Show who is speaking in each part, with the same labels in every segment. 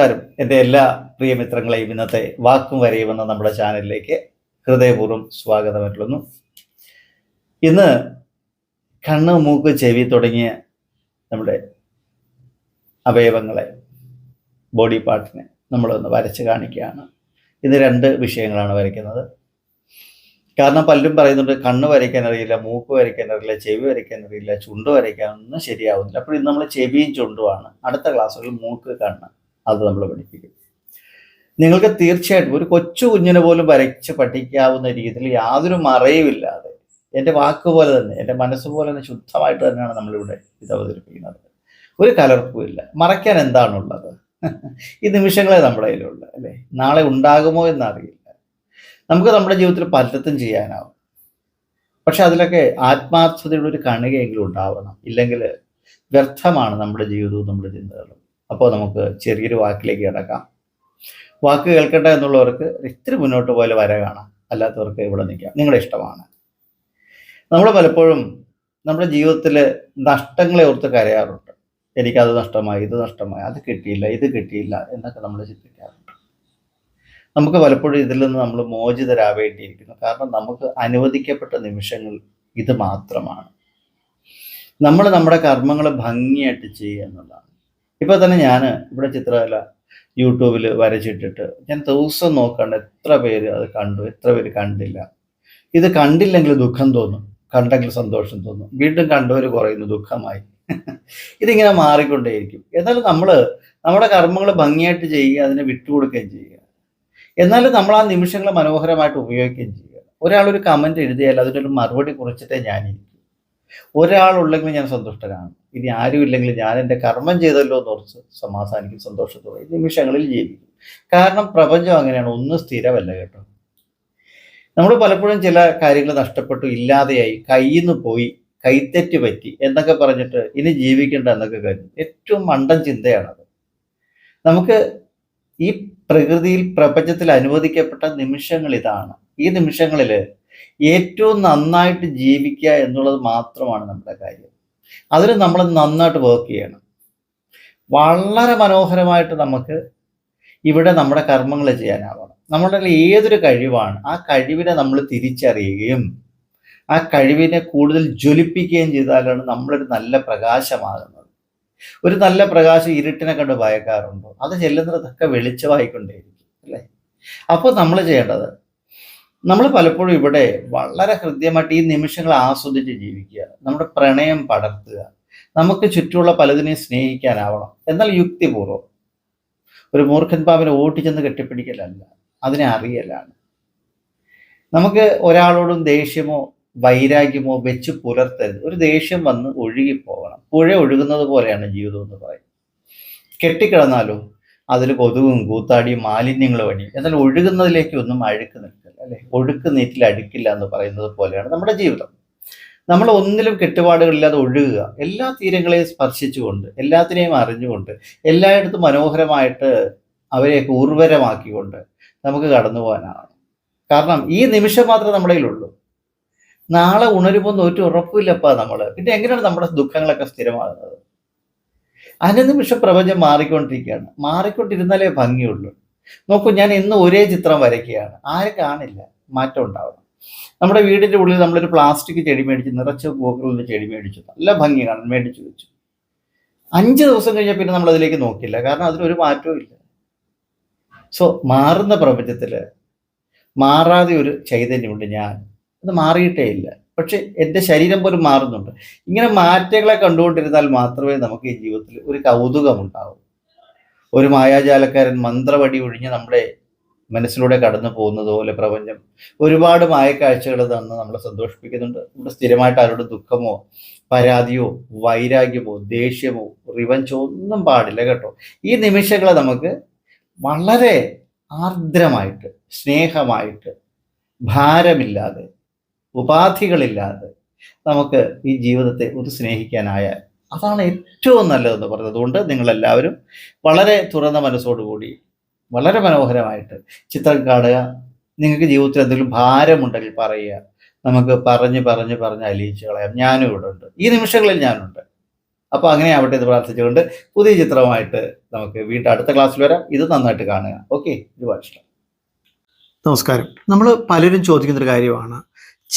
Speaker 1: നമസ്കാരം. എന്റെ എല്ലാ പ്രിയ മിത്രങ്ങളെയും ഇന്നത്തെ വാക്കും വരയുമെന്ന നമ്മുടെ ചാനലിലേക്ക് ഹൃദയപൂർവം സ്വാഗതമറ്റുന്നു ഇന്ന് കണ്ണ് മൂക്ക് ചെവി തുടങ്ങിയ നമ്മുടെ അവയവങ്ങളെ ബോഡി പാർട്ടിനെ നമ്മളൊന്ന് വരച്ച് കാണിക്കുകയാണ്. ഇന്ന് രണ്ട് വിഷയങ്ങളാണ് വരയ്ക്കുന്നത്. കാരണം പലരും പറയുന്നുണ്ട് കണ്ണ് വരയ്ക്കാൻ അറിയില്ല മൂക്ക് വരയ്ക്കാൻ അറിയില്ല ചെവി വരയ്ക്കാൻ അറിയില്ല ചുണ്ട് വരയ്ക്കാൻ ഒന്നും ശരിയാവുന്നില്ല. അപ്പോൾ ഇന്ന് നമ്മൾ ചെവിയും ചുണ്ടുമാണ് അടുത്ത ക്ലാസ്സുകളിൽ മൂക്ക് കണ്ണ്. അത് നമ്മൾ പഠിപ്പിക്കും. നിങ്ങൾക്ക് തീർച്ചയായിട്ടും ഒരു കൊച്ചു കുഞ്ഞിനെ പോലും വരച്ച് പഠിക്കാവുന്ന രീതിയിൽ യാതൊരു മറയുമില്ലാതെ എന്റെ വാക്ക് പോലെ തന്നെ എന്റെ മനസ്സ് പോലെ തന്നെ ശുദ്ധമായിട്ട് തന്നെയാണ് നമ്മളിവിടെ ഇത് അവതരിപ്പിക്കുന്നത്. ഒരു കലർപ്പുമില്ല മറയ്ക്കാൻ എന്താണുള്ളത്? ഈ നിമിഷങ്ങളെ നമ്മുടെ കയ്യിലുള്ള അല്ലേ? നാളെ ഉണ്ടാകുമോ എന്നറിയില്ല. നമുക്ക് നമ്മുടെ ജീവിതത്തിൽ പലതും ചെയ്യാനാവും. പക്ഷെ അതിലൊക്കെ ആത്മാർത്ഥതയുടെ ഒരു കണികയെങ്കിലും ഉണ്ടാവണം. ഇല്ലെങ്കിൽ വ്യർത്ഥമാണ് നമ്മുടെ ജീവിതവും നമ്മുടെ ചിന്തകളും. അപ്പോൾ നമുക്ക് ചെറിയൊരു വാക്കിലേക്ക് കിടക്കാം. വാക്ക് കേൾക്കട്ടെ എന്നുള്ളവർക്ക് ഇത്തിരി മുന്നോട്ട് പോലെ വര കാണാം. അല്ലാത്തവർക്ക് ഇവിടെ നിൽക്കാം. നിങ്ങളുടെ ഇഷ്ടമാണ്. നമ്മൾ പലപ്പോഴും നമ്മുടെ ജീവിതത്തിൽ നഷ്ടങ്ങളെ ഓർത്ത് കരയാറുണ്ട്. എനിക്കത് നഷ്ടമായി ഇത് നഷ്ടമായി അത് കിട്ടിയില്ല ഇത് കിട്ടിയില്ല എന്നൊക്കെ നമ്മൾ ചിന്തിക്കാറുണ്ട്. നമുക്ക് പലപ്പോഴും ഇതിൽ നിന്ന് നമ്മൾ മോചിതരാവേണ്ടിയിരിക്കുന്നു. കാരണം നമുക്ക് അനുവദിക്കപ്പെട്ട നിമിഷങ്ങൾ ഇത് മാത്രമാണ്. നമ്മൾ നമ്മുടെ കർമ്മങ്ങൾ ഭംഗിയായിട്ട് ചെയ്യുക എന്നുള്ളതാണ്. ഇപ്പൊ തന്നെ ഞാൻ ഇവിടെ ചിത്രകല യൂട്യൂബിൽ വരച്ചിട്ടിട്ട് ഞാൻ ദിവസം നോക്കാണ്ട് എത്ര പേര് അത് കണ്ടു എത്ര പേര് കണ്ടില്ല. ഇത് കണ്ടില്ലെങ്കിൽ ദുഃഖം തോന്നും കണ്ടെങ്കിൽ സന്തോഷം തോന്നും. വീണ്ടും കണ്ടവർ കുറയുന്നു ദുഃഖമായി. ഇതിങ്ങനെ മാറിക്കൊണ്ടേയിരിക്കും. എന്നാലും നമ്മൾ നമ്മുടെ കർമ്മങ്ങൾ ഭംഗിയായിട്ട് ചെയ്യുക അതിനെ വിട്ടുകൊടുക്കുകയും ചെയ്യുക. എന്നാലും നമ്മൾ ആ നിമിഷങ്ങൾ മനോഹരമായിട്ട് ഉപയോഗിക്കുകയും ചെയ്യുക. ഒരാളൊരു ഒരു കമന്റ് എഴുതിയാൽ അതിനൊരു മറുപടി കുറിച്ചിട്ടേ ഞാനിരിക്കും. ഒരാളുണ്ടെങ്കിൽ ഞാൻ സന്തുഷ്ടനാണ്. ഇനി ആരും ഇല്ലെങ്കിൽ ഞാൻ എന്റെ കർമ്മം ചെയ്തല്ലോ എന്ന് ഓർത്ത് സമാധാനിക്കും സന്തോഷത്തോടെ നിമിഷങ്ങളിൽ ജീവിക്കും. കാരണം പ്രപഞ്ചം അങ്ങനെയാണ് ഒന്നും സ്ഥിരമല്ല കേട്ടോ. നമ്മൾ പലപ്പോഴും ചില കാര്യങ്ങൾ നഷ്ടപ്പെട്ടു ഇല്ലാതെയായി കയ്യിൽ നിന്ന് പോയി കൈത്തെറ്റ് പറ്റി എന്നൊക്കെ പറഞ്ഞിട്ട് ഇനി ജീവിക്കേണ്ട എന്നൊക്കെ കരുതി. ഏറ്റവും മണ്ടൻ ചിന്തയാണത്. നമുക്ക് ഈ പ്രകൃതിയിൽ പ്രപഞ്ചത്തിൽ അനുവദിക്കപ്പെട്ട നിമിഷങ്ങൾ ഇതാണ്. ഈ നിമിഷങ്ങളിൽ ഏറ്റവും നന്നായിട്ട് ജീവിക്കുക എന്നുള്ളത് മാത്രമാണ് നമ്മുടെ കാര്യം. അതിന് നമ്മൾ നന്നായിട്ട് വർക്ക് ചെയ്യണം. വളരെ മനോഹരമായിട്ട് നമുക്ക് ഇവിടെ നമ്മുടെ കർമ്മങ്ങൾ ചെയ്യാനാവണം. നമ്മുടെ ഏതൊരു കഴിവാണ് ആ കഴിവിനെ നമ്മൾ തിരിച്ചറിയുകയും ആ കഴിവിനെ കൂടുതൽ ജ്വലിപ്പിക്കുകയും ചെയ്താലാണ് നമ്മളൊരു നല്ല പ്രകാശമാകുന്നത്. ഒരു നല്ല പ്രകാശം ഇരുട്ടിനെ കണ്ട് ഭയക്കാറുണ്ടോ? അത് ചെല്ലുന്നിടത്തൊക്കെ വെളിച്ചമായിക്കൊണ്ടേയിരിക്കും അല്ലേ? അപ്പോൾ നമ്മൾ ചെയ്യേണ്ടത് നമ്മൾ പലപ്പോഴും ഇവിടെ വളരെ ഹൃദ്യമായിട്ട് ഈ നിമിഷങ്ങൾ ആസ്വദിച്ച് ജീവിക്കുക നമ്മുടെ പ്രണയം പടർത്തുക നമുക്ക് ചുറ്റുമുള്ള പലതിനെയും സ്നേഹിക്കാനാവണം. എന്നാൽ യുക്തിപൂർവം. ഒരു മൂർഖൻ പാമ്പിനെ ഓട്ടിച്ചെന്ന് കെട്ടിപ്പിടിക്കലല്ല അതിനെ അറിയലാണ്. നമുക്ക് ഒരാളോടും ദേഷ്യമോ വൈരാഗ്യമോ വെച്ച് പുലർത്തരുത്. ഒരു ദേഷ്യം വന്ന് ഒഴുകിപ്പോകണം. പുഴ ഒഴുകുന്നത് പോലെയാണ് ജീവിതം എന്ന് പറയും കെട്ടിക്കിടന്നാലോ അതിൽ കൊതുകും കൂത്താടിയും മാലിന്യങ്ങളും വഴി എന്നാൽ ഒഴുകുന്നതിലേക്ക് ഒന്നും അഴുക്ക് നിൽക്കില്ല അല്ലെ? ഒഴുക്ക് നീറ്റിൽ അടുക്കില്ല എന്ന് പറയുന്നത് പോലെയാണ് നമ്മുടെ ജീവിതം. നമ്മൾ ഒന്നിലും കെട്ടുപാടുകളില്ലാതെ ഒഴുകുക. എല്ലാ തീരങ്ങളെയും സ്പർശിച്ചുകൊണ്ട് എല്ലാത്തിനെയും അറിഞ്ഞുകൊണ്ട് എല്ലായിടത്തും മനോഹരമായിട്ട് അവരെയൊക്കെ ഉർവരമാക്കിക്കൊണ്ട് നമുക്ക് കടന്നു പോകാനാണ്. കാരണം ഈ നിമിഷം മാത്രമേ നമ്മുടെ ഉള്ളൂ നാളെ ഉണരുമ്പോൾ ഒരു ഉറപ്പില്ലപ്പാ നമ്മൾ പിന്നെ എങ്ങനെയാണ് നമ്മുടെ ദുഃഖങ്ങളൊക്കെ സ്ഥിരമാകുന്നത്? അനുനിമിഷം പ്രപഞ്ചം മാറിക്കൊണ്ടിരിക്കുകയാണ്. മാറിക്കൊണ്ടിരുന്നാലേ ഭംഗിയുള്ളൂ. നോക്കൂ ഞാൻ ഇന്ന് ഒരേ ചിത്രം വരയ്ക്കുകയാണ്. ആരും കാണില്ല. മാറ്റം ഉണ്ടാവണം. നമ്മുടെ വീടിന്റെ ഉള്ളിൽ നമ്മളൊരു പ്ലാസ്റ്റിക് ചെടി മേടിച്ച് നിറച്ച് പൂക്കളുടെ ചെടി മേടിച്ചു. നല്ല ഭംഗി കാണാൻ മേടിച്ചു വെച്ചു. അഞ്ച് ദിവസം കഴിഞ്ഞാൽ പിന്നെ നമ്മൾ അതിലേക്ക് നോക്കില്ല. കാരണം അതിനൊരു മാറ്റവും ഇല്ല. സോ മാറുന്ന പ്രപഞ്ചത്തിൽ മാറാതെ ഒരു ചൈതന്യമുണ്ട് ഞാൻ. അത് മാറിയിട്ടേ ഇല്ല. പക്ഷെ എന്റെ ശരീരം പോലും മാറുന്നുണ്ട്. ഇങ്ങനെ മാറ്റങ്ങളെ കണ്ടുകൊണ്ടിരുന്നാൽ മാത്രമേ നമുക്ക് ഈ ജീവിതത്തിൽ ഒരു കൗതുകം ഉണ്ടാവൂ ഒരു മായാജാലക്കാരൻ മന്ത്രവടി ഒഴിഞ്ഞ് നമ്മുടെ മനസ്സിലൂടെ കടന്നു പോകുന്നത് പോലെ പ്രപഞ്ചം ഒരുപാട് മായക്കാഴ്ചകൾ തന്ന് നമ്മളെ സന്തോഷിപ്പിക്കുന്നുണ്ട്. നമ്മുടെ സ്ഥിരമായിട്ട് ആരോട് ദുഃഖമോ പരാതിയോ വൈരാഗ്യമോ ദേഷ്യമോ റിവഞ്ചോ ഒന്നും പാടില്ല കേട്ടോ. ഈ നിമിഷങ്ങളെ നമുക്ക് വളരെ ആർദ്രമായിട്ട് സ്നേഹമായിട്ട് ഭാരമില്ലാതെ ഉപാധികളില്ലാതെ നമുക്ക് ഈ ജീവിതത്തെ ഒന്ന് സ്നേഹിക്കാനായാൽ അതാണ് ഏറ്റവും നല്ലതെന്ന് പറഞ്ഞത്. അതുകൊണ്ട് നിങ്ങളെല്ലാവരും വളരെ തുറന്ന മനസ്സോടുകൂടി വളരെ മനോഹരമായിട്ട് ചിത്രം കാണുക. നിങ്ങൾക്ക് ജീവിതത്തിൽ എന്തെങ്കിലും ഭാരമുണ്ടെങ്കിൽ പറയുക. നമുക്ക് പറഞ്ഞ് പറഞ്ഞ് പറഞ്ഞ് അലിയിച്ച് കളയാം. ഞാനും ഇവിടെ ഉണ്ട്. ഈ നിമിഷങ്ങളിൽ ഞാനുണ്ട്. അപ്പോൾ അങ്ങനെ ആവട്ടെ ഇത് പ്രാർത്ഥിച്ചുകൊണ്ട് പുതിയ ചിത്രവുമായിട്ട് നമുക്ക് വീണ്ടും അടുത്ത ക്ലാസ്സിൽ വരാം. ഇത് നന്നായിട്ട് കാണുക. ഓക്കെ. ഒരുപാട് ഇഷ്ടം
Speaker 2: നമസ്കാരം. നമ്മൾ പലരും ചോദിക്കുന്നൊരു കാര്യമാണ്.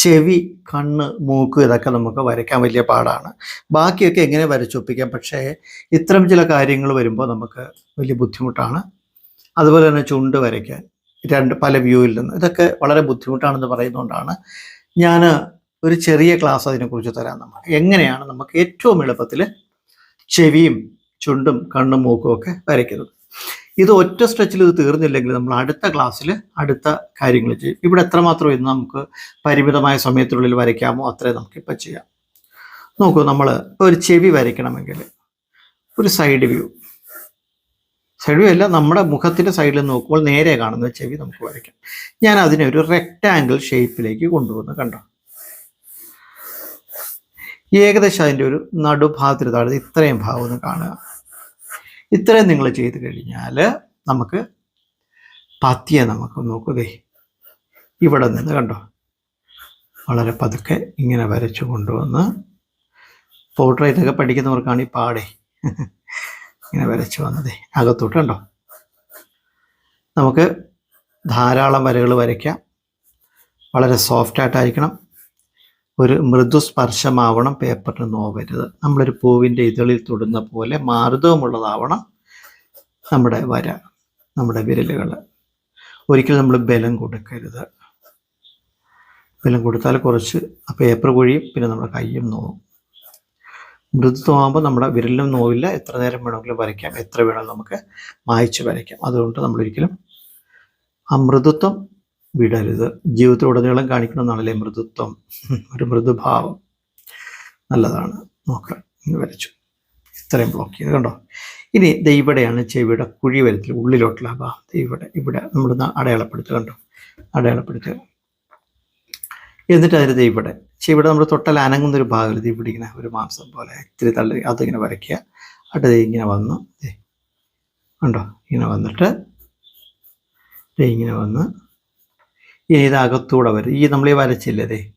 Speaker 2: ചെവി കണ്ണ് മൂക്ക് ഇതൊക്കെ നമുക്ക് വരയ്ക്കാൻ വലിയ പാടാണ്. ബാക്കിയൊക്കെ എങ്ങനെ വരച്ചൊപ്പിക്കാം പക്ഷേ ഇത്തരം ചില കാര്യങ്ങൾ വരുമ്പോൾ നമുക്ക് വലിയ ബുദ്ധിമുട്ടാണ്. അതുപോലെ തന്നെ ചുണ്ട് വരയ്ക്കാൻ രണ്ട് പല വ്യൂവിൽ നിന്ന്. ഇതൊക്കെ വളരെ ബുദ്ധിമുട്ടാണെന്ന് പറയുന്നതുകൊണ്ടാണ് ഞാൻ ഒരു ചെറിയ ക്ലാസ് അതിനെക്കുറിച്ച് തരാൻ നമുക്ക് എങ്ങനെയാണ് നമുക്ക് ഏറ്റവും എളുപ്പത്തിൽ ചെവിയും ചുണ്ടും കണ്ണും മൂക്കും ഒക്കെ വരയ്ക്കുന്നത്? ഇത് ഒറ്റ സ്ട്രെച്ചിൽ ഇത് തീർന്നില്ലെങ്കിൽ നമ്മൾ അടുത്ത ക്ലാസ്സിൽ അടുത്ത കാര്യങ്ങൾ ചെയ്യും. ഇവിടെ എത്രമാത്രം ഇന്ന് നമുക്ക് പരിമിതമായ സമയത്തിനുള്ളിൽ വരയ്ക്കാമോ അത്രേ നമുക്കിപ്പോൾ ചെയ്യാം. നോക്കൂ നമ്മൾ ഇപ്പോൾ ഒരു ചെവി വരയ്ക്കണമെങ്കിൽ ഒരു സൈഡ് വ്യൂ സൈഡ് വ്യൂ അല്ല നമ്മുടെ മുഖത്തിന്റെ സൈഡിൽ നോക്കുമ്പോൾ നേരെ കാണുന്ന ചെവി നമുക്ക് വരയ്ക്കാം. ഞാൻ അതിനെ ഒരു റെക്റ്റാങ്കിൾ ഷേപ്പിലേക്ക് കൊണ്ടുവന്ന് കണ്ടോ? ഏകദേശം അതിന്റെ ഒരു നടുഭാഗത്തിന് താഴെ ഇത്രയും ഭാഗം ഒന്ന് കാണുക. ഇത്രയും നിങ്ങൾ ചെയ്ത് കഴിഞ്ഞാൽ നമുക്ക് പത്തിയെ നമുക്ക് നോക്കുകേ ഇവിടെ നിന്ന് കണ്ടോ? വളരെ പതുക്കെ ഇങ്ങനെ വരച്ചു കൊണ്ടുവന്ന് പോർട്രേറ്റ് ഒക്കെ പഠിക്കുന്നവർക്കാണ് ഈ പാടേ. ഇങ്ങനെ വരച്ചു വന്നതേ. അകത്തോട്ട് കണ്ടോ? നമുക്ക് ധാരാളം വരകൾ വരയ്ക്കാം. വളരെ സോഫ്റ്റ് ആയിട്ടായിരിക്കണം. ഒരു മൃദു സ്പർശമാവണം പേപ്പറിന് നോവരുത്. നമ്മളൊരു പൂവിന്റെ ഇതളിൽ തൊടുന്ന പോലെ മാർദ്ദവമുള്ളതാവണം നമ്മുടെ വര നമ്മുടെ വിരലുകൾ. ഒരിക്കലും നമ്മൾ ബലം കൊടുക്കരുത്. ബലം കൊടുത്താൽ കുറച്ച് ആ പേപ്പർ കൊഴിയും പിന്നെ നമ്മുടെ കയ്യും നോവും. മൃദുത്വമാകുമ്പോൾ നമ്മുടെ വിരലിനും നോവില്ല എത്ര നേരം വേണമെങ്കിലും വരയ്ക്കാം എത്ര വേണമെങ്കിലും നമുക്ക് മായ്ച്ച് വരയ്ക്കാം. അതുകൊണ്ട് നമ്മളൊരിക്കലും ആ മൃദുത്വം വിടരുത്. ജീവിതത്തിലുടനീളം കാണിക്കണമെന്നാണല്ലേ മൃദുത്വം? ഒരു മൃദുഭാവം. നല്ലതാണ്. നോക്കാം. വരച്ചു. ഇത്രയും ബ്ലോക്ക് ചെയ്ത്. കണ്ടോ? ഇനി ദൈവടെയാണ് ചെവിയുടെ കുഴി വരത്തിൽ ഉള്ളിലോട്ടുള്ള ഭാഗം. ദൈവടെ ഇവിടെ നമ്മൾ അടയാളപ്പെടുത്തുക. കണ്ടോ? അടയാളപ്പെടുത്തുക. എന്നിട്ട് അതിന് ദൈവടെ ചെവിടെ നമ്മുടെ നമ്മൾ അനങ്ങുന്ന ഒരു ഭാഗം ഇത് ഇവിടെ ഇങ്ങനെ ഒരു മാംസം പോലെ ഇത്തിരി തള്ളി അതിങ്ങനെ വരയ്ക്കുക. ദേ ഇങ്ങനെ വന്നു. കണ്ടോ? ഇങ്ങനെ വന്നിട്ട് ഇങ്ങനെ വന്ന് ഇനി ഇത് അകത്തൂടെ വരും? ഈ നമ്മൾ ഈ വരച്ചില്ലേ ദേ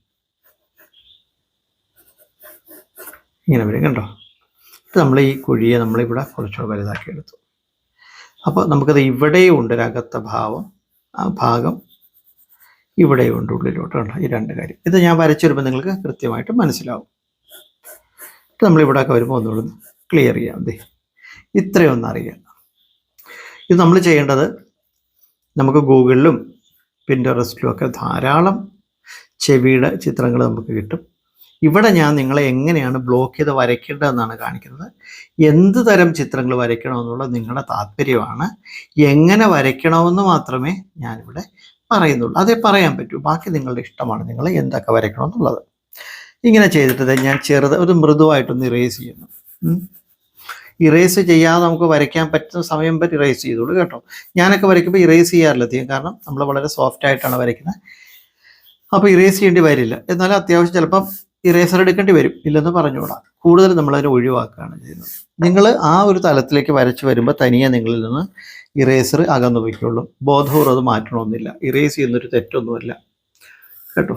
Speaker 2: ഇങ്ങനെ വരും കണ്ടോ? നമ്മൾ ഈ കുഴിയെ നമ്മളിവിടെ കുറച്ചുകൂടെ വലുതാക്കി എടുത്തു. അപ്പോൾ നമുക്കത് ഇവിടെയും ഉണ്ട് ഒരു അകത്ത ഭാവം. ആ ഭാഗം ഇവിടെയും ഉണ്ട് ഉള്ളിലോട്ട് കണ്ടോ? ഈ രണ്ട് കാര്യം. ഇത് ഞാൻ വരച്ചു വരുമ്പോൾ നിങ്ങൾക്ക് കൃത്യമായിട്ട് മനസ്സിലാവും. ഇത് നമ്മളിവിടെ ഒക്കെ വരുമ്പോൾ ഒന്നുകൂടി ക്ലിയർ ചെയ്യാം. ദേ ഇത്രയൊന്നറിയാം. ഇത് നമ്മൾ ചെയ്യേണ്ടത് നമുക്ക് ഗൂഗിളിലും പിന്ററസ്റ്റിലും ഒക്കെ ധാരാളം ചെവിയുടെ ചിത്രങ്ങൾ നമുക്ക് കിട്ടും. ഇവിടെ ഞാൻ നിങ്ങളെ എങ്ങനെയാണ് ബ്ലോക്ക് ചെയ്ത് വരയ്ക്കേണ്ടതെന്നാണ് കാണിക്കുന്നത്. എന്ത് തരം ചിത്രങ്ങൾ വരയ്ക്കണമെന്നുള്ള നിങ്ങളുടെ താല്പര്യമാണ് എങ്ങനെ വരയ്ക്കണമെന്ന് മാത്രമേ ഞാനിവിടെ പറയുന്നുള്ളൂ. അതേ പറയാൻ പറ്റൂ. ബാക്കി നിങ്ങളുടെ ഇഷ്ടമാണ് നിങ്ങൾ എന്തൊക്കെ വരയ്ക്കണമെന്നുള്ളത്. ഇങ്ങനെ ചെയ്തിട്ട് ഞാൻ ചെറുത് ഒരു മൃദുവായിട്ടൊന്ന് ഇറേസ് ചെയ്യുന്നു. ഇറേസ് ചെയ്യാതെ നമുക്ക് വരയ്ക്കാൻ പറ്റുന്ന സമയം പറ്റി ഇറേസ് ചെയ്തോളൂ കേട്ടോ. ഞാനൊക്കെ വരയ്ക്കുമ്പോൾ ഇറേസ് ചെയ്യാറില്ല. അധികം കാരണം നമ്മൾ വളരെ സോഫ്റ്റ് ആയിട്ടാണ് വരയ്ക്കുന്നത് അപ്പോൾ ഇറേസ് ചെയ്യേണ്ടി വരില്ല. എന്നാലും അത്യാവശ്യം ചിലപ്പം ഇറേസർ എടുക്കേണ്ടി വരും. ഇല്ലെന്ന് പറഞ്ഞുകൂടാ. കൂടുതൽ നമ്മളതിനെ ഒഴിവാക്കുകയാണ് ചെയ്യുന്നത്. നിങ്ങൾ ആ ഒരു തലത്തിലേക്ക് വരച്ച് വരുമ്പോൾ തനിയെ നിങ്ങളിൽ നിന്ന് ഇറേസർ അകന്നു പോയിക്കുള്ളൂ ബോധപൂർവം അത് മാറ്റണമെന്നില്ല ഇറേസ് ചെയ്യുന്നൊരു തെറ്റൊന്നുമല്ല. കേട്ടോ.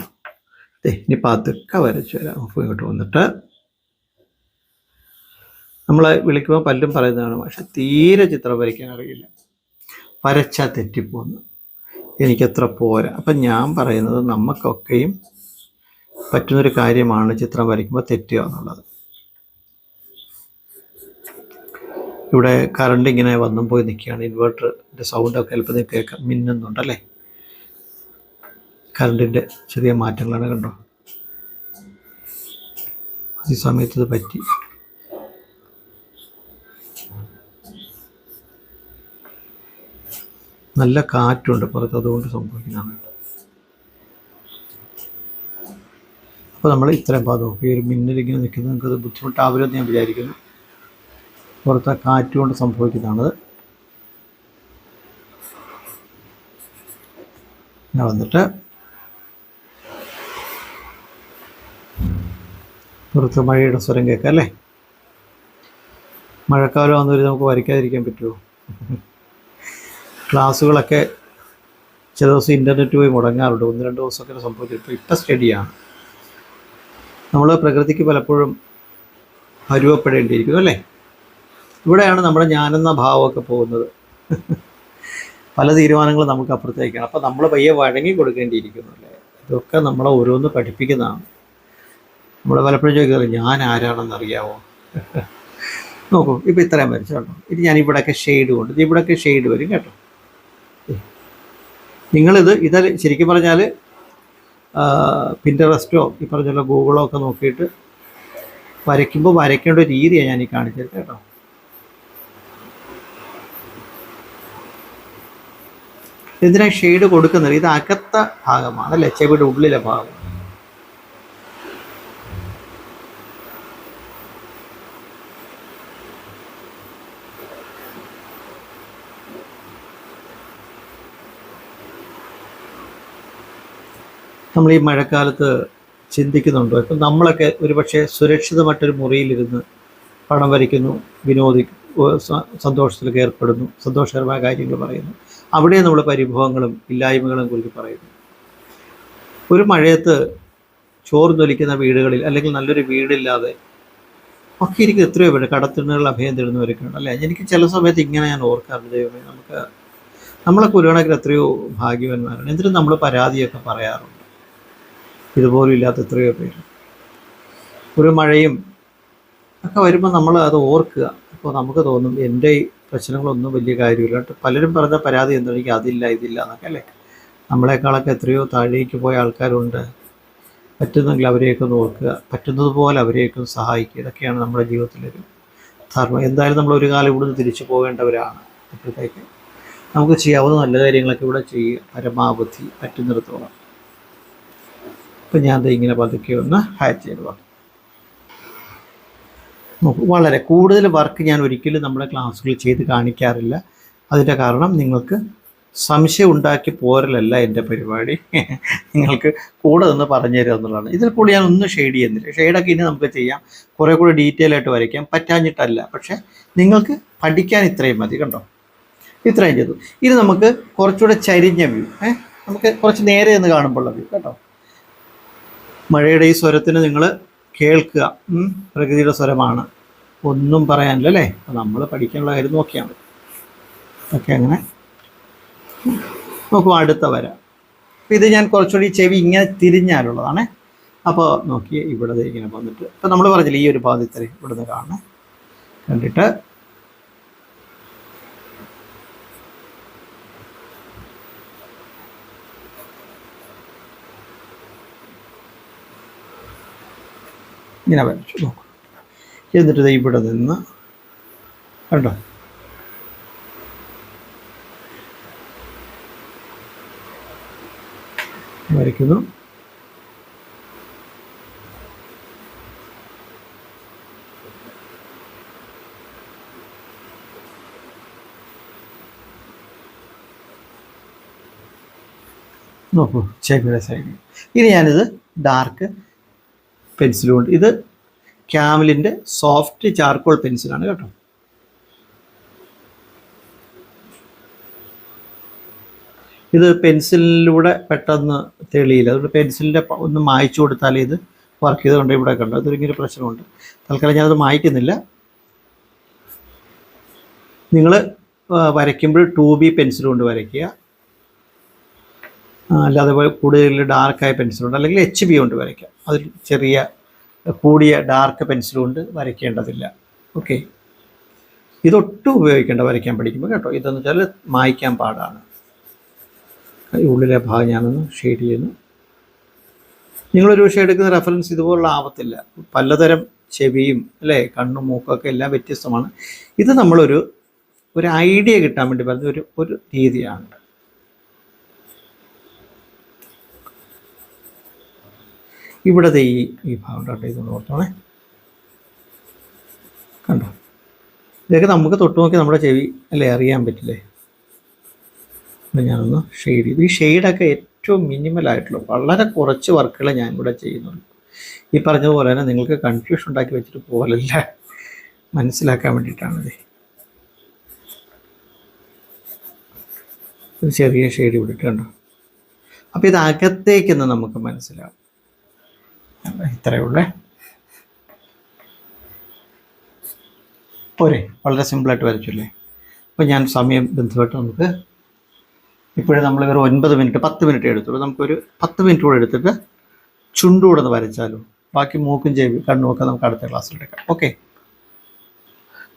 Speaker 2: ഇനി പതുക്കെ വരച്ച് വരാം. ഇങ്ങോട്ട് വന്നിട്ട് നമ്മളെ വിളിക്കുമ്പോൾ പലരും പറയുന്നതാണ് പക്ഷെ തീരെ ചിത്രം വരയ്ക്കാൻ അറിയില്ല. വരച്ചാൽ തെറ്റിപ്പോന്നു. എനിക്കത്ര പോരാ. അപ്പം ഞാൻ പറയുന്നത് നമുക്കൊക്കെയും പറ്റുന്നൊരു കാര്യമാണ് ചിത്രം വരയ്ക്കുമ്പോൾ തെറ്റുക എന്നുള്ളത്. ഇവിടെ കറണ്ട് ഇങ്ങനെ വന്നും പോയി നിൽക്കുകയാണ്. ഇൻവെർട്ടറിന്റെ സൗണ്ടൊക്കെ ചിലപ്പോൾ കേൾക്കാം. മിന്നുന്നുണ്ടല്ലേ കറണ്ടിന്റെ ചെറിയ മാറ്റങ്ങളാണ് കണ്ടോ? ഈ സമയത്ത് പറ്റി. നല്ല കാറ്റുണ്ട്. പുറത്ത് അതുകൊണ്ട് സംഭവിക്കുന്നതാണ് അപ്പോൾ നമ്മൾ ഇത്രയും ഭാഗം നോക്കി. ഒരു മിന്നലിങ്ങനെ നിൽക്കുന്നത് നിങ്ങൾക്കത് ബുദ്ധിമുട്ടാവില്ലെന്ന് ഞാൻ വിചാരിക്കുന്നു. പുറത്തെ കാറ്റ് കൊണ്ട് സംഭവിക്കുന്നതാണത് ഇങ്ങനെ വന്നിട്ട് പുറത്ത് മഴയുടെ സ്വരം കേൾക്കാം അല്ലേ? മഴക്കാലം ആകുന്നവർ നമുക്ക് വരയ്ക്കാതിരിക്കാൻ പറ്റുമോ? ക്ലാസ്സുകളൊക്കെ ചില ദിവസം ഇന്റർനെറ്റ് പോയി മുടങ്ങാറുണ്ട്. ഒന്ന് രണ്ട് ദിവസമൊക്കെ സംഭവിച്ചിട്ട് ഇപ്പം സ്റ്റഡിയാണ് നമ്മൾ പ്രകൃതിക്ക് പലപ്പോഴും പരുവപ്പെടേണ്ടിയിരിക്കുന്നു അല്ലേ? ഇവിടെയാണ് നമ്മുടെ ഞാനെന്ന ഭാവമൊക്കെ പോകുന്നത്. പല തീരുമാനങ്ങളും നമുക്ക് അപ്പുറത്തേക്കാണ്. അപ്പോൾ നമ്മൾ പയ്യെ വഴങ്ങി കൊടുക്കേണ്ടിയിരിക്കുന്നു അല്ലേ? ഇതൊക്കെ നമ്മളെ ഓരോന്ന് പഠിപ്പിക്കുന്നതാണ്. നമ്മൾ പലപ്പോഴും ചോദിക്കുന്നത് ഞാൻ ആരാണെന്ന് അറിയാമോ നോക്കൂ ഇപ്പോൾ ഇത്രയും വരച്ചു കേട്ടോ ഇനി ഞാൻ ഇവിടെയൊക്കെ ഷെയ്ഡ് കൊണ്ട് ഇവിടെയൊക്കെ ഷെയ്ഡ് വരും കേട്ടോ. നിങ്ങളിത് ഇത് ശരിക്കും പറഞ്ഞാൽ പിന്ററസ്റ്റോ ഈ പറഞ്ഞ ഗൂഗിളോ ഒക്കെ നോക്കിയിട്ട് വരയ്ക്കുമ്പോൾ വരയ്ക്കേണ്ട രീതിയാണ് ഞാൻ ഈ കാണിച്ചത് കേട്ടോ. എന്തിനാണ് ഷെയ്ഡ് കൊടുക്കുന്നത്? ഇത് അകത്ത ഭാഗമാണ് അല്ലേ? ചെവിയുടെ ഉള്ളിലെ ഭാഗം. നമ്മൾ ഈ മഴക്കാലത്ത് ചിന്തിക്കുന്നുണ്ടോ? ഇപ്പം നമ്മളൊക്കെ ഒരുപക്ഷെ സുരക്ഷിതമായിട്ടൊരു മുറിയിലിരുന്ന് പണം വരയ്ക്കുന്നു വിനോദി സന്തോഷത്തിലൊക്കെ ഏർപ്പെടുന്നു സന്തോഷകരമായ കാര്യങ്ങൾ പറയുന്നു. അവിടെ നമ്മൾ പരിഭവങ്ങളും ഇല്ലായ്മകളും കുറിച്ച് പറയുന്നു. ഒരു മഴയത്ത് ചോർന്നൊലിക്കുന്ന വീടുകളിൽ അല്ലെങ്കിൽ നല്ലൊരു വീടില്ലാതെ ഒക്കെ എനിക്ക് എത്രയോ പേര് കടത്തിണ്ണുകൾ അഭയം തരുന്നവരൊക്കെ ഉണ്ട്. അല്ലേ? എനിക്ക് ചില സമയത്ത് ഇങ്ങനെ ഞാൻ ഓർക്കാറുണ്ട്. ദൈവമേ നമുക്ക് നമ്മളൊക്കെ ഒരു എത്രയോ ഭാഗ്യവാന്മാരാണ് എന്നിട്ടും നമ്മൾ പരാതിയൊക്കെ പറയാറുണ്ട്. ഇതുപോലും ഇല്ലാത്ത എത്രയോ പേര്. ഒരു മഴയും ഒക്കെ വരുമ്പോൾ നമ്മൾ അത് ഓർക്കുക. അപ്പോൾ നമുക്ക് തോന്നും എന്റെ പ്രശ്നങ്ങളൊന്നും വലിയ കാര്യമില്ല. പലരും പറഞ്ഞ പരാതി എന്താണ് എനിക്ക് അതില്ല ഇതില്ല എന്നൊക്കെ അല്ലേ? നമ്മളെക്കാളൊക്കെ എത്രയോ താഴേക്ക് പോയ ആൾക്കാരുണ്ട്. പറ്റുന്നെങ്കിൽ അവരെയൊക്കെ നോക്കുക പറ്റുന്നതുപോലെ പറ്റുന്നത് അവരെയൊക്കെ സഹായിക്കുക. ഇതൊക്കെയാണ് നമ്മുടെ ജീവിതത്തിലൊരു ധർമ്മം. എന്തായാലും നമ്മൾ ഒരു കാലം ഇവിടുന്ന് തിരിച്ചു പോകേണ്ടവരാണ് അപ്പോഴത്തേക്ക് നമുക്ക് ചെയ്യാവുന്ന നല്ല കാര്യങ്ങളൊക്കെ ഇവിടെ ചെയ്യുക. പരമാവധി പറ്റുന്നിടത്തോളം. അപ്പം ഞാൻ ഇങ്ങനെ പതുക്കെ ഒന്ന് ഹാച്ച് ചെയ്ത് വന്നു. വളരെ കൂടുതൽ വർക്ക് ഞാൻ ഒരിക്കലും നമ്മുടെ ക്ലാസ്സുകളിൽ ചെയ്ത് കാണിക്കാറില്ല. അതിന്റെ കാരണം നിങ്ങൾക്ക് സംശയം ഉണ്ടാക്കി പോരലല്ല എന്റെ പരിപാടി. നിങ്ങൾക്ക് കൂടെ നിന്ന് പറഞ്ഞു തരിക എന്നുള്ളതാണ്. ഇതിൽ കൂടി ഞാൻ ഒന്നും ഷെയ്ഡ് ചെയ്യുന്നില്ല. ഷെയ്ഡൊക്കെ ഇനി നമുക്ക് ചെയ്യാം. കുറേ കൂടി ഡീറ്റെയിൽ ആയിട്ട് വരയ്ക്കാം. പറ്റാഞ്ഞിട്ടല്ല. പക്ഷേ നിങ്ങൾക്ക് പഠിക്കാൻ ഇത്രയും മതി കണ്ടോ? ഇത്രയും ചെയ്തു. ഇനി നമുക്ക് കുറച്ചുകൂടെ ചരിഞ്ഞ വ്യൂ ഏഹ് നമുക്ക് കുറച്ച് നേരെ നിന്ന് കാണുമ്പോഴുള്ള വ്യൂ കേട്ടോ? മഴയുടെ ഈ സ്വരത്തിന് നിങ്ങൾ കേൾക്കുക. പ്രകൃതിയുടെ സ്വരമാണ്. ഒന്നും പറയാനില്ല അല്ലേ? നമ്മൾ പഠിക്കാനുള്ള കാര്യം നോക്കിയാൽ മതി. അങ്ങനെ. നോക്കും അടുത്ത വര. അപ്പം ഇത് ഞാൻ കുറച്ചുകൂടി ചെവി ഇങ്ങനെ തിരിഞ്ഞാലുള്ളതാണ്. അപ്പോൾ നോക്കി ഇവിടെ ഇങ്ങനെ വന്നിട്ട്. ഇപ്പം നമ്മൾ പറഞ്ഞില്ല ഈ ഒരു ഇത്രയും ഇവിടുന്ന് കാണണേ. കണ്ടിട്ട് ഇങ്ങനെ വരച്ചു. നോക്കും. എന്നിട്ട് ഇവിടെ നിന്ന് കണ്ടോ? വരയ്ക്കുന്നു. നോക്കൂ ചെവിയുടെ സൈഡിൽ ഇനി ഞാനിത് ഡാർക്ക് പെൻസിൽ ഉണ്ട് ഇത് ക്യാമലിന്റെ സോഫ്റ്റ് ചാർക്കോൾ പെൻസിലാണ് കേട്ടോ. ഇത് പെൻസിലിലൂടെ പെട്ടെന്ന് തെളിയില്ല. അതുകൊണ്ട് പെൻസിലിന്റെ ഒന്ന് മായ്ച്ചു കൊടുത്താൽ ഇത് വർക്ക് ചെയ്തുകൊണ്ട് ഇവിടെ കണ്ടു? അതൊരിങ്ങനെ പ്രശ്നമുണ്ട്. തൽക്കാലം ഞാനത് മായ്ക്കുന്നില്ല. നിങ്ങൾ വരയ്ക്കുമ്പോൾ ടു ബി പെൻസിൽ കൊണ്ട് വരയ്ക്കുക. അല്ലാതെ കൂടുതൽ ഡാർക്കായ പെൻസിലുണ്ട്. അല്ലെങ്കിൽ എച്ച് ബി കൊണ്ട് വരയ്ക്കാം. അതിൽ ചെറിയ കൂടിയ ഡാർക്ക് പെൻസിൽ കൊണ്ട് വരയ്ക്കേണ്ടതില്ല. ഓക്കെ ഇതൊട്ടും ഉപയോഗിക്കേണ്ട വരയ്ക്കാൻ പഠിക്കുമ്പോൾ കേട്ടോ. ഇതെന്ന് വെച്ചാൽ മായ്ക്കാൻ പാടാണ്. ഉള്ളിലെ ഭാഗം ഞാനൊന്ന് ഷെയ്ഡ് ചെയ്യുന്നു. നിങ്ങളൊരു പക്ഷേ എടുക്കുന്ന റെഫറൻസ് ഇതുപോലുള്ള ആവത്തില്ല. പലതരം ചെവിയും അല്ലേ കണ്ണും മൂക്കൊക്കെ എല്ലാം വ്യത്യസ്തമാണ്. ഇത് നമ്മളൊരു ഒരു ഐഡിയ കിട്ടാൻ വേണ്ടി പറഞ്ഞ ഒരു ഒരു രീതിയാണ്. ഇവിടെ ദേ ഈ ഈ ഭാഗം കേട്ടോ ഇതൊന്ന് ഓർത്തോണേ. കണ്ടോ? ഇതൊക്കെ നമുക്ക് തൊട്ട് നോക്കി നമ്മുടെ ചെവി അല്ലേ അറിയാൻ പറ്റില്ലേ? അപ്പം ഞാനൊന്ന് ഷെയ്ഡ് ചെയ്തു. ഈ ഷെയ്ഡൊക്കെ ഏറ്റവും മിനിമൽ ആയിട്ടുള്ളൂ വളരെ കുറച്ച് വർക്കുകളെ ഞാൻ ഇവിടെ ചെയ്യുന്നുള്ളൂ ഈ പറഞ്ഞതുപോലെ തന്നെ നിങ്ങൾക്ക് കൺഫ്യൂഷൻ ഉണ്ടാക്കി വെച്ചിട്ട് പോലല്ല മനസ്സിലാക്കാൻ വേണ്ടിയിട്ടാണ് ഇത്. ഒരു ചെറിയ ഷെയ്ഡ് കണ്ടോ? അപ്പോൾ ഇത് അകത്തേക്കെന്ന് നമുക്ക് മനസ്സിലാവും ഇത്രയേ ഉള്ളേ. പോരെ വളരെ സിമ്പിളായിട്ട് വരച്ചല്ലേ. അപ്പോൾ ഞാൻ സമയം ബന്ധപ്പെട്ട് നമുക്ക് ഇപ്പോഴും നമ്മൾ വെറും ഒൻപത് മിനിറ്റ് പത്ത് മിനിറ്റ് എടുത്തുള്ളൂ. നമുക്കൊരു പത്ത് മിനിറ്റ് കൂടെ എടുത്തിട്ട് ചുണ്ടുകൂടെ ഒന്ന് വരച്ചാലോ. ബാക്കി മൂക്കും ചെവി കണ്ണും ഒക്കെ നമുക്ക് അടുത്ത ക്ലാസ്സിൽ എടുക്കാം. ഓക്കെ.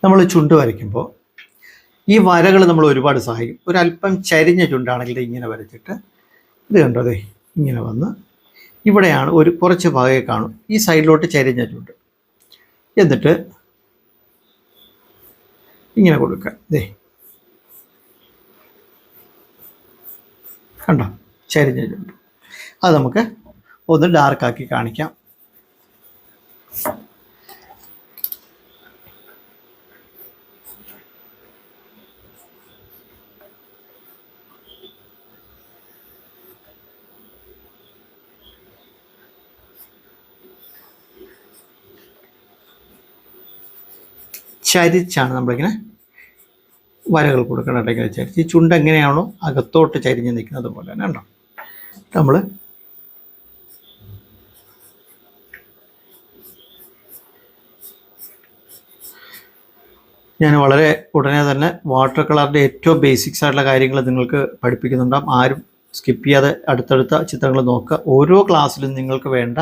Speaker 2: നമ്മൾ ചുണ്ട് വരയ്ക്കുമ്പോൾ ഈ വരകൾ നമ്മൾ ഒരുപാട് സഹായിക്കും. ഒരല്പം ചരിഞ്ഞ ചുണ്ടാണെങ്കിൽ ഇങ്ങനെ വരച്ചിട്ട് ഇത് കണ്ടോ? അതെ ഇങ്ങനെ വന്ന് ഇവിടെയാണ് ഒരു കുറച്ച് ഭാഗമേ കാണും. ഈ സൈഡിലോട്ട് ചരിഞ്ഞ ചുണ്ട്. എന്നിട്ട് ഇങ്ങനെ കൊടുക്കുക. ദേ. കണ്ടോ? ചരിഞ്ഞ ചുണ്ട്. അത് നമുക്ക് ഒന്ന് ഡാർക്കാക്കി കാണിക്കാം. ചരിച്ചാണ് നമ്മളിങ്ങനെ വരകൾ കൊടുക്കണം ഇങ്ങനെ ചരിച്ച്. ഈ ചുണ്ട് എങ്ങനെയാണോ അകത്തോട്ട് ചരിഞ്ഞ് നിൽക്കുന്നത് പോലെ തന്നെ ഉണ്ടോ? നമ്മൾ ഞാൻ വളരെ ഉടനെ തന്നെ വാട്ടർ കളറിന്റെ ഏറ്റവും ബേസിക്സ് ആയിട്ടുള്ള കാര്യങ്ങൾ നിങ്ങൾക്ക് പഠിപ്പിക്കുന്നുണ്ടാകും ആരും സ്കിപ്പ് ചെയ്യാതെ അടുത്തടുത്ത ചിത്രങ്ങൾ നോക്കുക. ഓരോ ക്ലാസ്സിലും നിങ്ങൾക്ക് വേണ്ട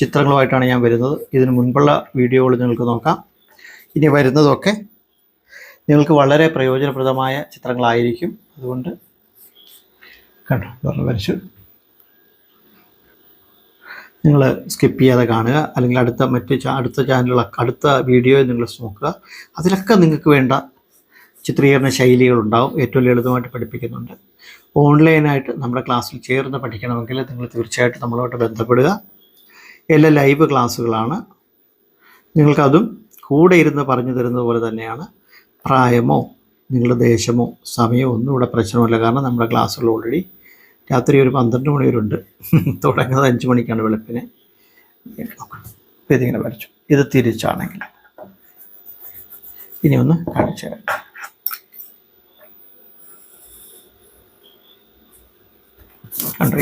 Speaker 2: ചിത്രങ്ങളുമായിട്ടാണ് ഞാൻ വരുന്നത്. ഇതിന് മുൻപുള്ള വീഡിയോകൾ നിങ്ങൾക്ക് നോക്കാം. ഇനി വരുന്നതൊക്കെ നിങ്ങൾക്ക് വളരെ പ്രയോജനപ്രദമായ ചിത്രങ്ങളായിരിക്കും. അതുകൊണ്ട് കണ്ടോ വരച്ചു. നിങ്ങൾ സ്കിപ്പ് ചെയ്യാതെ കാണുക. അല്ലെങ്കിൽ അടുത്ത മറ്റ് അടുത്ത ചാനലുകളൊക്കെ അടുത്ത വീഡിയോ നിങ്ങൾ നോക്കുക. അതിലൊക്കെ നിങ്ങൾക്ക് വേണ്ട ചിത്രീകരണ ശൈലികളുണ്ടാവും ഏറ്റവും ലളിതമായിട്ട് പഠിപ്പിക്കുന്നുണ്ട്. ഓൺലൈനായിട്ട് നമ്മുടെ ക്ലാസ്സിൽ ചേർന്ന് പഠിക്കണമെങ്കിൽ നിങ്ങൾ തീർച്ചയായിട്ടും നമ്മളോട്ട് ബന്ധപ്പെടുക. എല്ലാ ലൈവ് ക്ലാസ്സുകളാണ് നിങ്ങൾക്കതും കൂടെ ഇരുന്ന് പറഞ്ഞു തരുന്നത് പോലെ തന്നെയാണ് പ്രായമോ നിങ്ങളുടെ ദേശമോ സമയമോ ഒന്നും ഇവിടെ പ്രശ്നമല്ല. കാരണം നമ്മുടെ ക്ലാസ്സുകൾ ഓൾറെഡി രാത്രി ഒരു പന്ത്രണ്ട് മണി വരെ ഉണ്ട് തുടങ്ങുന്നത് അഞ്ച് മണിക്കാണ് വെളുപ്പിന്. ഇതിങ്ങനെ വരച്ചു. ഇത് തിരിച്ചാണെങ്കിൽ. ഇനി ഒന്ന് കാണിച്ചു തരാം. കണ്ടോ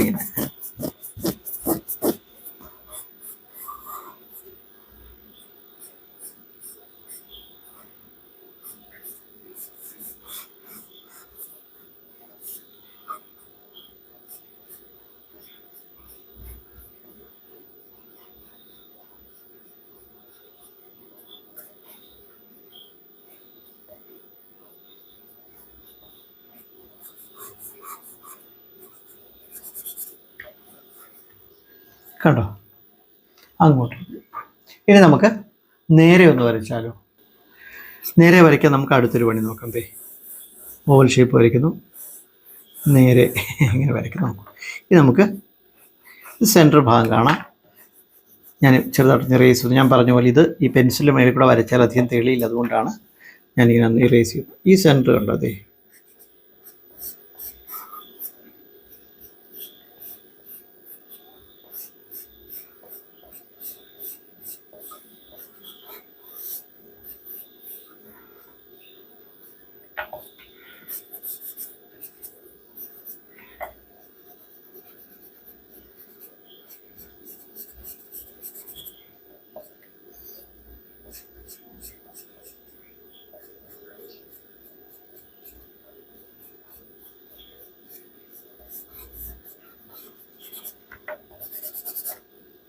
Speaker 2: കണ്ടോ? അങ്ങോട്ട്. ഇനി നമുക്ക് നേരെ ഒന്ന് വരച്ചാലോ? നേരെ വരയ്ക്കാൻ നമുക്ക് അടുത്തൊരു പണി നോക്കാം. പേ ഓവൽ ഷേപ്പ് വരയ്ക്കുന്നു. നേരെ ഇങ്ങനെ വരയ്ക്കണം ഇനി നമുക്ക് സെന്റർ ഭാഗം കാണാം. ഞാൻ ചെറുതായിട്ട് ഇറേസ് ചെയ്തു. ഞാൻ പറഞ്ഞ പോലെ ഇത് ഈ പെൻസിലിന്റെ മേലെ കൂടെ വരച്ചാൽ അധികം തെളിയില്ല. അതുകൊണ്ടാണ് ഞാനിങ്ങനെ ഇറേസ് ചെയ്തു ഈ സെന്റർ കണ്ടോ?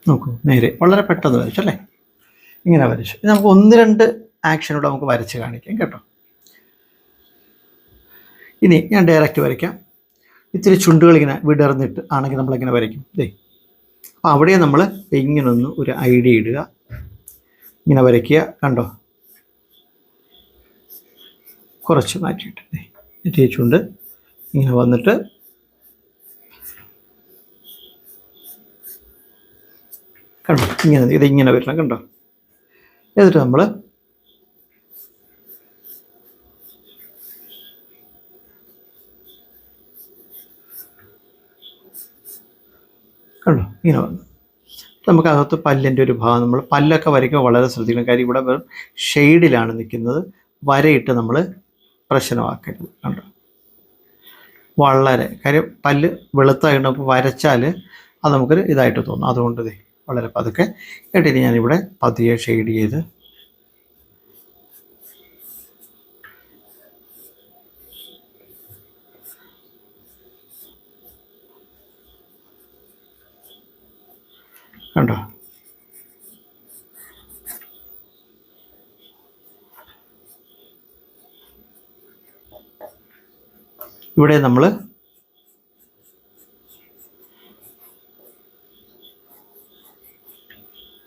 Speaker 2: നോക്കൂ നേരെ. വളരെ പെട്ടെന്ന് വരച്ചു അല്ലേ? ഇങ്ങനെ വരച്ചു. ഇത് നമുക്ക് ഒന്ന് രണ്ട് ആക്ഷനോടെ നമുക്ക് വരച്ച് കാണിക്കാം കേട്ടോ. ഇനി ഞാൻ ഡയറക്റ്റ് വരയ്ക്കാം. ഇത്തിരി ചുണ്ടുകൾ ഇങ്ങനെ വിടർന്നിട്ട് ആണെങ്കിൽ നമ്മളിങ്ങനെ വരയ്ക്കും. ദേ. അപ്പോൾ അവിടെ നമ്മൾ ഇങ്ങനെ ഒന്ന് ഒരു ഐഡിയ ഇടുക. ഇങ്ങനെ വരയ്ക്കുക കണ്ടോ? കുറച്ച് മാറ്റിയിട്ട് എന്നിട്ട് ചുണ്ട് ഇങ്ങനെ വന്നിട്ട് കണ്ടോ? ഇങ്ങനെ ഇത് ഇങ്ങനെ വരണം കണ്ടോ? എന്നിട്ട് നമ്മൾ കണ്ടോ? ഇങ്ങനെ വന്നു. നമുക്കകത്ത് പല്ലിന്റെ ഒരു ഭാഗം നമ്മൾ പല്ലൊക്കെ വരയ്ക്കുമ്പോൾ വളരെ ശ്രദ്ധിക്കണം. കാര്യം ഇവിടെ വെറും ഷെയ്ഡിലാണ് നിൽക്കുന്നത്. വരയിട്ട് നമ്മൾ പ്രശ്നമാക്കരുത് കണ്ടോ? വളരെ. കാര്യം പല്ല് വെളുത്തായിട്ട് വരച്ചാൽ അത് നമുക്കൊരു ഇതായിട്ട് തോന്നും. അതുകൊണ്ട് ദേ വളരെ പതുക്കെ. എന്നിട്ട് ഞാനിവിടെ പതിയെ ഷെയ്ഡ് ചെയ്ത് കണ്ടോ? ഇവിടെ നമ്മൾ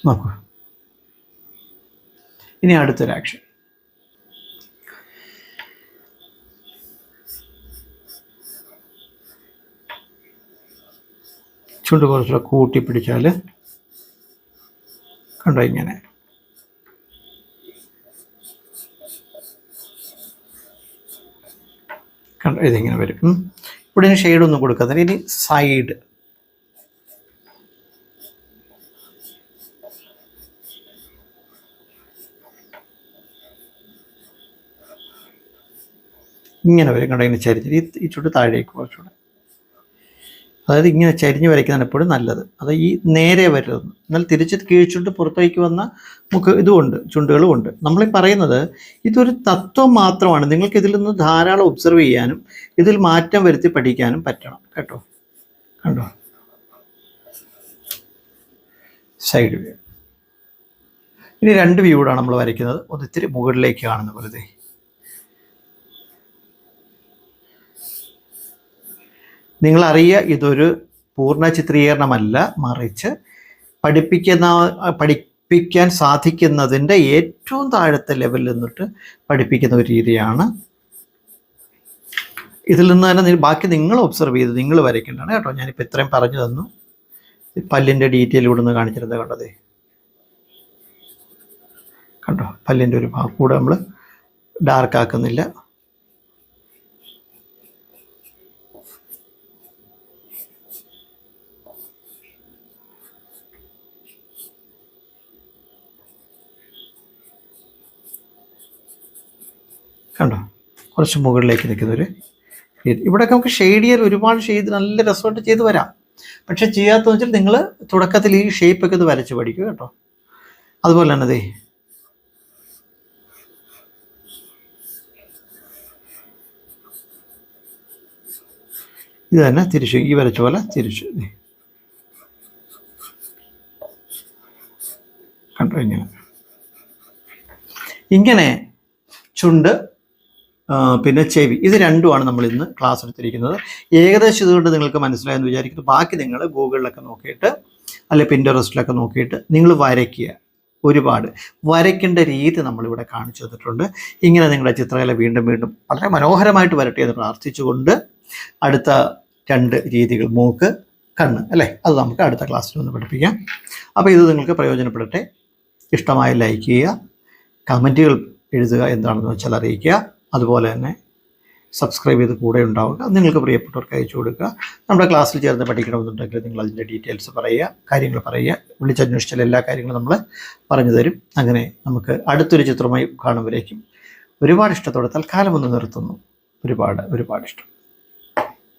Speaker 2: നോക്കൂ. ഇനി അടുത്തൊരു ആക്ഷൻ ചുണ്ട് കുറച്ചുകൂടെ കൂട്ടി കണ്ടോ ഇങ്ങനെ. കണ്ടോ ഇതിങ്ങനെ വരും. ഇവിടെ ഇനി ഷെയ്ഡ് ഒന്നും കൊടുക്കാതെ ഇനി സൈഡ് ഇങ്ങനെ വരും കണ്ടോ? ഇങ്ങനെ ചരിഞ്ഞ്. ഈ ഈ ചുണ്ട് താഴേക്ക് കുറച്ചുകൂടെ അതായത് ഇങ്ങനെ ചരിഞ്ഞ് വരയ്ക്കുന്നതാണ് എപ്പോഴും നല്ലത്. അത് ഈ നേരെ വരരുത്. എന്നാൽ തിരിച്ച് കീഴ്ചുണ്ട് പുറത്തേക്ക് വന്ന മുഖ ഇതുമുണ്ട് ചുണ്ടുകളും ഉണ്ട്. നമ്മളീ പറയുന്നത് ഇതൊരു തത്വം മാത്രമാണ്. നിങ്ങൾക്ക് ഇതിൽ നിന്ന് ധാരാളം ഒബ്സർവ് ചെയ്യാനും ഇതിൽ മാറ്റം വരുത്തി പഠിക്കാനും പറ്റണം. കേട്ടോ? കണ്ടോ? സൈഡ് വ്യൂ ഇനി രണ്ട് വ്യൂ കൂടാണ് നമ്മൾ വരയ്ക്കുന്നത്. ഒന്ന് ഇത്തിരി മുകളിലേക്ക് കാണുന്ന പോലെ നിങ്ങളറിയുക ഇതൊരു പൂർണ ചിത്രീകരണമല്ല മറിച്ച് പഠിപ്പിക്കുന്ന പഠിപ്പിക്കാൻ സാധിക്കുന്നതിന്റെ ഏറ്റവും താഴത്തെ ലെവലിൽ നിന്നിട്ട് പഠിപ്പിക്കുന്ന ഒരു രീതിയാണ്. ഇതിൽ നിന്ന് തന്നെ ബാക്കി നിങ്ങൾ ഒബ്സർവ് ചെയ്ത് നിങ്ങൾ വരയ്ക്കേണ്ടതാണ് കേട്ടോ. ഞാനിപ്പോൾ ഇത്രയും പറഞ്ഞു തന്നു. പല്ലിന്റെ ഡീറ്റെയിൽ ഇവിടെ നിന്ന് കാണിച്ചിരുന്നത് കണ്ടതേ. കണ്ടോ? പല്ലിന്റെ ഒരു ഭാഗം കൂടെ നമ്മൾ ഡാർക്ക് ആക്കുന്നില്ല. കണ്ടോ? കുറച്ച് മുകളിലേക്ക് നിൽക്കുന്നൊരു രീതി. ഇവിടെയൊക്കെ നമുക്ക് ഷെയ്ഡ് ചെയ്യാൻ ഒരുപാട് ഷെയ്ഡ് നല്ല രസമായിട്ട് ചെയ്ത് വരാം. പക്ഷെ ചെയ്യാത്തതെന്ന് വെച്ചാൽ നിങ്ങൾ തുടക്കത്തിൽ ഈ ഷേപ്പൊക്കെ ഇത് വരച്ച് പഠിക്കുക കേട്ടോ. അതുപോലെ തന്നെ ദേ. ഇത് തന്നെ തിരിച്ചു ഈ വരച്ച പോലെ തിരിച്ചു. കണ്ടു ഇങ്ങനെ? ഇങ്ങനെ ചുണ്ട് പിന്നെ ചെവി. ഇത് രണ്ടുമാണ് നമ്മൾ ഇന്ന് ക്ലാസ് എടുത്തിരിക്കുന്നത്. ഏകദേശം ഇതുകൊണ്ട് നിങ്ങൾക്ക് മനസ്സിലായെന്ന് വിചാരിക്കുന്നു. ബാക്കി നിങ്ങൾ ഗൂഗിളിലൊക്കെ നോക്കിയിട്ട് അല്ലെ പിന്ററസ്റ്റിലൊക്കെ നോക്കിയിട്ട് നിങ്ങൾ വരയ്ക്കുക. ഒരുപാട്. വരയ്ക്കേണ്ട രീതി നമ്മളിവിടെ കാണിച്ചു തന്നിട്ടുണ്ട്. ഇങ്ങനെ നിങ്ങളുടെ ചിത്രകല വീണ്ടും വീണ്ടും വളരെ മനോഹരമായിട്ട് വരട്ടെ എന്ന് പ്രാർത്ഥിച്ചുകൊണ്ട് അടുത്ത രണ്ട് രീതികൾ മൂക്ക് കണ്ണ് അല്ലേ? അത് നമുക്ക് അടുത്ത ക്ലാസ്സിൽ ഒന്ന് പഠിപ്പിക്കാം. അപ്പോൾ ഇത് നിങ്ങൾക്ക് പ്രയോജനപ്പെടട്ടെ. ഇഷ്ടമായി ലൈക്ക് ചെയ്യുക. കമന്റുകൾ എഴുതുക എന്താണെന്ന് വെച്ചാൽ അറിയിക്കുക. അതുപോലെ തന്നെ സബ്സ്ക്രൈബ് ചെയ്ത് കൂടെ ഉണ്ടാവുക. നിങ്ങൾക്ക് പ്രിയപ്പെട്ടവർക്ക് അയച്ചു കൊടുക്കുക. നമ്മുടെ ക്ലാസ്സിൽ ചേർന്ന് പഠിക്കണമെന്നുണ്ടെങ്കിൽ നിങ്ങൾ അതിന്റെ ഡീറ്റെയിൽസ് പറയുക കാര്യങ്ങൾ പറയുക. വിളിച്ചന്വേഷിച്ചാൽ എല്ലാ കാര്യങ്ങളും നമ്മൾ പറഞ്ഞു തരും. അങ്ങനെ നമുക്ക് അടുത്തൊരു ചിത്രമായി കാണുമ്പോഴേക്കും ഒരുപാട് ഇഷ്ടത്തോടെ തൽക്കാലം ഒന്ന് നിർത്തുന്നു. ഒരുപാട് ഒരുപാട് ഇഷ്ടം.